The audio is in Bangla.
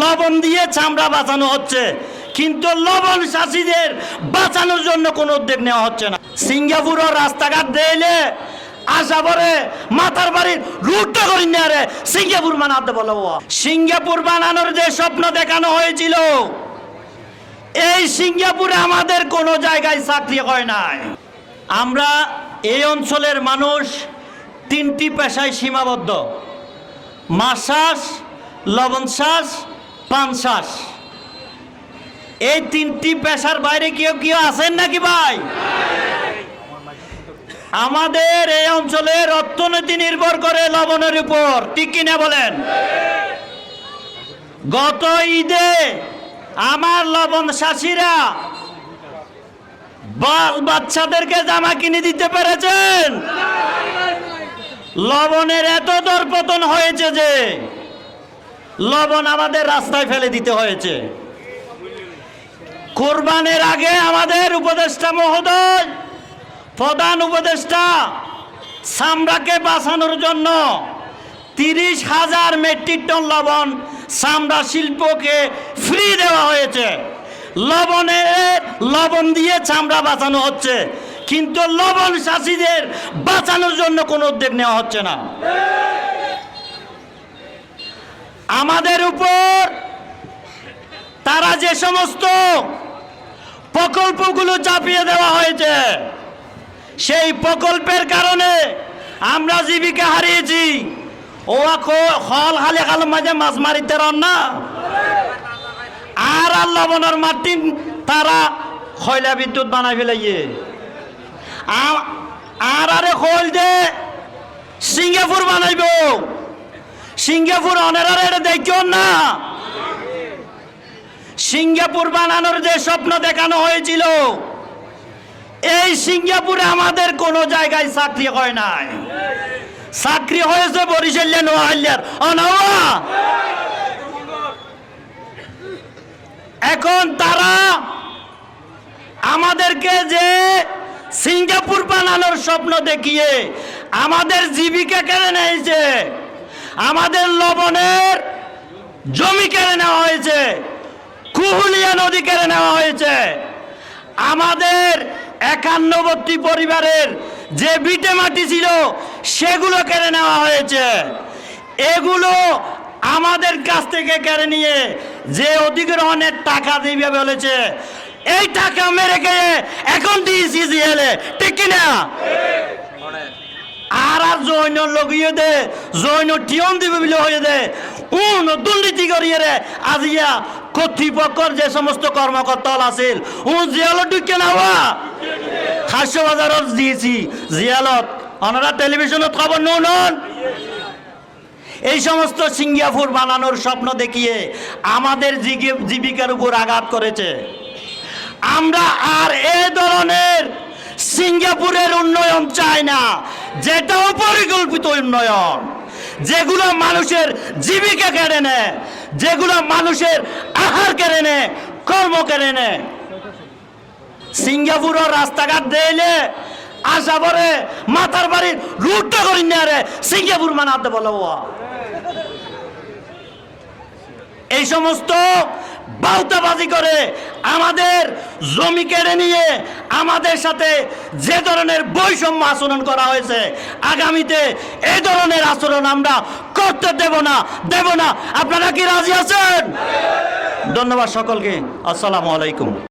লবণ দিয়ে চামড়া বাঁচানো হচ্ছে। কিন্তু লবণ চাষিদের বাঁচানোর জন্য কোনো উদ্যোগ নেওয়া হচ্ছে না। সিঙ্গাপুরও রাস্তাঘাট দিলে আশা পরে মাথার বাড়ির রুটটা করি না রে সিঙ্গাপুর বানাতে বলো সিঙ্গাপুর বানানোর যে স্বপ্ন দেখানো হয়েছিল, এই সিঙ্গাপুরে আমাদের কোনো জায়গায় চাকরি হয় নাই। আমরা এই অঞ্চলের মানুষ তিনটি পেশায় সীমাবদ্ধ। চাষ, লবণ চাষ পান চাষ এই তিনটি পেশার বাইরে কেউ কেউ আছেন নাকি ভাই? আমাদের এই অঞ্চলের অর্থনীতি নির্ভর করে লবণের উপর। ঠিক কিনা বলেন? গত ঈদে আমার লবণ চাষিরা বাল বাচ্চাদেরকে জামা কিনে দিতে পেরেছেন। লবণের এত দর পতন হয়েছে যে লবণ আমাদের রাস্তায় ফেলে দিতে হয়েছে। কোরবানের আগে আমাদের উপদেষ্টা মহোদয়, প্রধান উপদেষ্টা সামরাকে বাঁচানোর জন্য তিরিশ হাজার মেট্রিক টন লবণ সামরা শিল্পকে ফ্রি দেওয়া হয়েছে। লবণে লবণ দিয়ে চামড়া বাঁচানো হচ্ছে, কিন্তু লবণ চাষিদের বাঁচানোর জন্য কোনো উদ্যোগ নেওয়া হচ্ছে না। আমাদের উপর তারা যে সমস্ত প্রকল্পগুলো চাপিয়ে দেওয়া হয়েছে, সেই প্রকল্পের কারণে আমরা জীবিকা হারিয়েছি। ও হল হালে খাল মাঝে মাছ মারিতে না? আর আর মাটি তারা খয়লা বিদ্যুৎ বানাই ফেলাইয়ে। আর আরে খোল যে সিঙ্গাপুর বানাইব। সিঙ্গাপুর অনেরারে এটা না সিঙ্গাপুর বানানোর যে স্বপ্ন দেখানো হয়েছিল, এই সিঙ্গাপুরে আমাদের কোনো জায়গায় চাকরি হয় নাই। চাকরি হয়েছে বরিশাল্য অনওয়া এখন তারা আমাদেরকে যে সিঙ্গাপুর বানানোর স্বপ্ন দেখিয়ে আমাদের জীবিকা কেড়ে নিয়েছে আমাদের লবণের জমি কেড়ে নেওয়া হয়েছে। কুহুলিয়া নদী কেড়ে নেওয়া হয়েছে। আমাদের একান্নবর্তী পরিবারের যে বিটে মাটি ছিল সেগুলো কেড়ে নেওয়া হয়েছে। এগুলো আমাদের কাছ থেকে কেড়ে নিয়ে যে অধিগ্রহণের টাকা দিবে বলেছে এই টাকা মেরে গিয়ে এখন দিয়েছি ঠিক। কিনা আর আর জৈন লগিয়ে দে জৈন টিয়ন দিবে বলে হয়ে দে। উন দুর্নীতি করিয়ে রে। আজিয়া কর্তৃপক্ষর যে সমস্ত কর্মকর্তা আছিল উ জিয়ালত ঢুকে নাওয়া খাদ্য বাজারত দিয়েছি। জিয়ালত ওনারা টেলিভিশনত খবর নুন? এই সমস্ত সিঙ্গাপুর বানানোর স্বপ্ন দেখিয়ে আমাদের জীবিকার উপর আঘাত করেছে। আমরা আর এ ধরনের সিঙ্গাপুরের উন্নয়ন চাই না যেটাও পরিকল্পিত উন্নয়ন। যেগুলো মানুষের জীবিকা কেড়ে নেয়, যেগুলো মানুষের আহার কেড়ে নেয়, কর্ম কেড়ে নেয়। সিঙ্গাপুরের রাস্তাঘাট দেলে আশা পরে মাথার বাড়ির রুটটা করি না রে সিঙ্গাপুর মানাতে বলো এই সমস্ত বাউতাবাজি করে আমাদের জমি কেড়ে নিয়ে আমাদের সাথে যে ধরনের বৈষম্য আচরণ করা হয়েছে, আগামীতে এই ধরনের আচরণ আমরা করতে দেব না দেব না। আপনারা কি রাজি আছেন? ধন্যবাদ সকলকে। আসসালামু আলাইকুম।